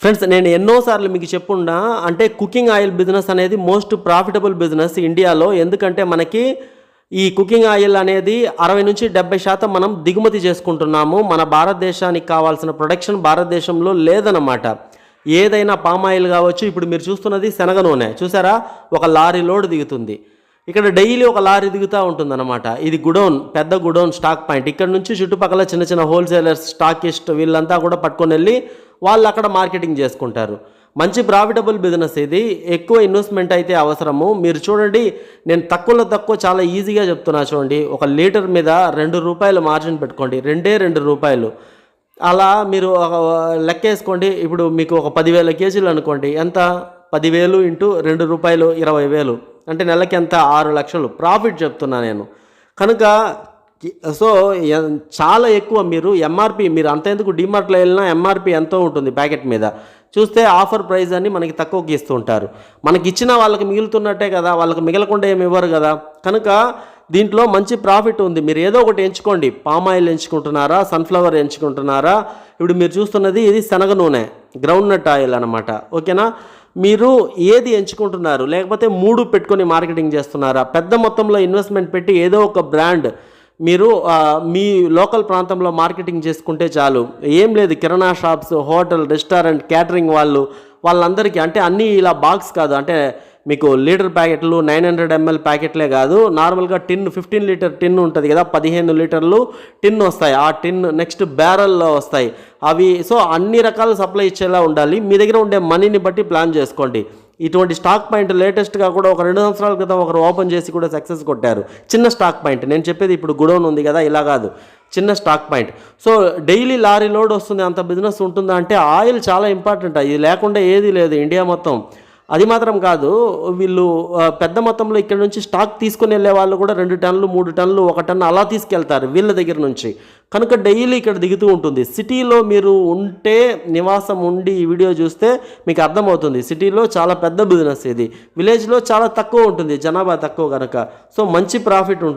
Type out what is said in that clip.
Friends నేను ఎన్నోసార్లు మీకు చెప్పుండా అంటే కుకింగ్ ఆయిల్ బిజినెస్ అనేది మోస్ట్ ప్రాఫిటబుల్ బిజినెస్ ఇండియాలో. ఎందుకంటే మనకి ఈ కుకింగ్ ఆయిల్ అనేది అరవై నుంచి డెబ్బై శాతం మనం దిగుమతి చేసుకుంటున్నాము. మన భారతదేశానికి కావాల్సిన ప్రొడక్షన్ భారతదేశంలో లేదన్నమాట. ఏదైనా పామ్ ఆయిల్ కావచ్చు ఇప్పుడు మీరు చూస్తున్నది శనగ నూనె. చూసారా? ఒక లారీ లోడ్ దిగుతుంది. ఇక్కడ డైలీ ఒక లారీ దిగుతూ ఉంటుందన్నమాట. ఇది గుడౌన్ పెద్ద గుడౌన్ స్టాక్ పాయింట్. ఇక్కడ నుంచి చుట్టుపక్కల చిన్న చిన్న హోల్సేలర్స్ స్టాకిస్ట్ వీళ్ళంతా కూడా పట్టుకొని వెళ్ళి వాళ్ళు అక్కడ మార్కెటింగ్ చేసుకుంటారు. మంచి ప్రాఫిటబుల్ బిజినెస్ ఇది. ఎక్కువ ఇన్వెస్ట్మెంట్ అయితే అవసరము. మీరు చూడండి నేను తక్కువలో తక్కువ చాలా ఈజీగా చెప్తున్నా చూడండి. ఒక లీటర్ మీద రెండు రూపాయలు మార్జిన్ పెట్టుకోండి. రెండే రెండు రూపాయలు. అలా మీరు ఒక లెక్క వేసుకోండి ఇప్పుడు మీకు ఒక పదివేల కేజీలు అనుకోండి. ఎంత? పదివేలు ఇంటూ రెండు రూపాయలు ఇరవై వేలు. అంటే నెలకి ఎంత? ఆరు లక్షలు. ప్రాఫిట్ చెప్తున్నా నేను. కనుక సో చాలా ఎక్కువ మీరు ఎంఆర్పి మీరు అంత ఎందుకు డిమార్ట్లో వెళ్ళినా ఎంఆర్పి ఎంతో ఉంటుంది ప్యాకెట్ మీద. చూస్తే ఆఫర్ ప్రైస్ అని మనకి తక్కువకి ఇస్తూ ఉంటారు. మనకి ఇచ్చిన వాళ్ళకి మిగులుతున్నట్టే కదా వాళ్ళకి మిగలకుండా ఏమి ఇవ్వరు కదా. కనుక దీంట్లో మంచి ప్రాఫిట్ ఉంది. మీరు ఏదో ఒకటి ఎంచుకోండి. పామ్ ఆయిల్ ఎంచుకుంటున్నారా సన్ఫ్లవర్ ఎంచుకుంటున్నారా? ఇప్పుడు మీరు చూస్తున్నది ఇది శనగ నూనె గ్రౌండ్ నట్ ఆయిల్ అనమాట ఓకేనా మీరు ఏది ఎంచుకుంటున్నారు? లేకపోతే మూడు పెట్టుకొని మార్కెటింగ్ చేస్తున్నారా? పెద్ద మొత్తంలో ఇన్వెస్ట్మెంట్ పెట్టి ఏదో ఒక బ్రాండ్ మీరు మీ లోకల్ ప్రాంతంలో మార్కెటింగ్ చేసుకుంటే చాలు. ఏం లేదు కిరాణా షాప్స్ హోటల్ రెస్టారెంట్ క్యాటరింగ్ వాళ్ళు వాళ్ళందరికీ అంటే అన్నీ ఇలా బాక్స్ కాదు. అంటే మీకు లీటర్ ప్యాకెట్లు నైన్ హండ్రెడ్ ఎంఎల్ ప్యాకెట్లే కాదు. నార్మల్గా టిన్ ఫిఫ్టీన్ లీటర్ టిన్ ఉంటుంది కదా పదిహేను లీటర్లు టిన్ వస్తాయి. ఆ టిన్ నెక్స్ట్ బ్యారల్లో వస్తాయి. అవి సో అన్ని రకాల సప్లై ఇచ్చేలా ఉండాలి. మీ దగ్గర ఉండే మనీని బట్టి ప్లాన్ చేసుకోండి. ఇటువంటి స్టాక్ పాయింట్ లేటెస్ట్గా కూడా ఒక రెండు సంవత్సరాల క్రితం ఒకరు ఓపెన్ చేసి కూడా సక్సెస్ కొట్టారు. చిన్న స్టాక్ పాయింట్. నేను చెప్పేది ఇప్పుడు గుడౌన్ ఉంది కదా ఇలా కాదు. చిన్న stock point. So daily lorry load వస్తుంది అంత బిజినెస్ ఉంటుందా అంటే ఆయిల్ చాలా ఇంపార్టెంట్. ఇది లేకుండా ఏది లేదు ఇండియా మొత్తం. అది మాత్రం కాదు వీళ్ళు పెద్ద మొత్తంలో ఇక్కడ నుంచి స్టాక్ తీసుకుని వెళ్ళే వాళ్ళు కూడా రెండు టన్నులు మూడు టన్నులు ఒక టన్ను అలా తీసుకెళ్తారు వీళ్ళ దగ్గర నుంచి. కనుక డైలీ ఇక్కడ దిగుతూ ఉంటుంది. సిటీలో మీరు ఉంటే నివాసం ఉండి ఈ వీడియో చూస్తే మీకు అర్థమవుతుంది. సిటీలో చాలా పెద్ద బిజినెస్ ఇది. విలేజ్లో చాలా తక్కువ ఉంటుంది. జనాభా తక్కువ కనుక సో మంచి ప్రాఫిట్ ఉంటుంది.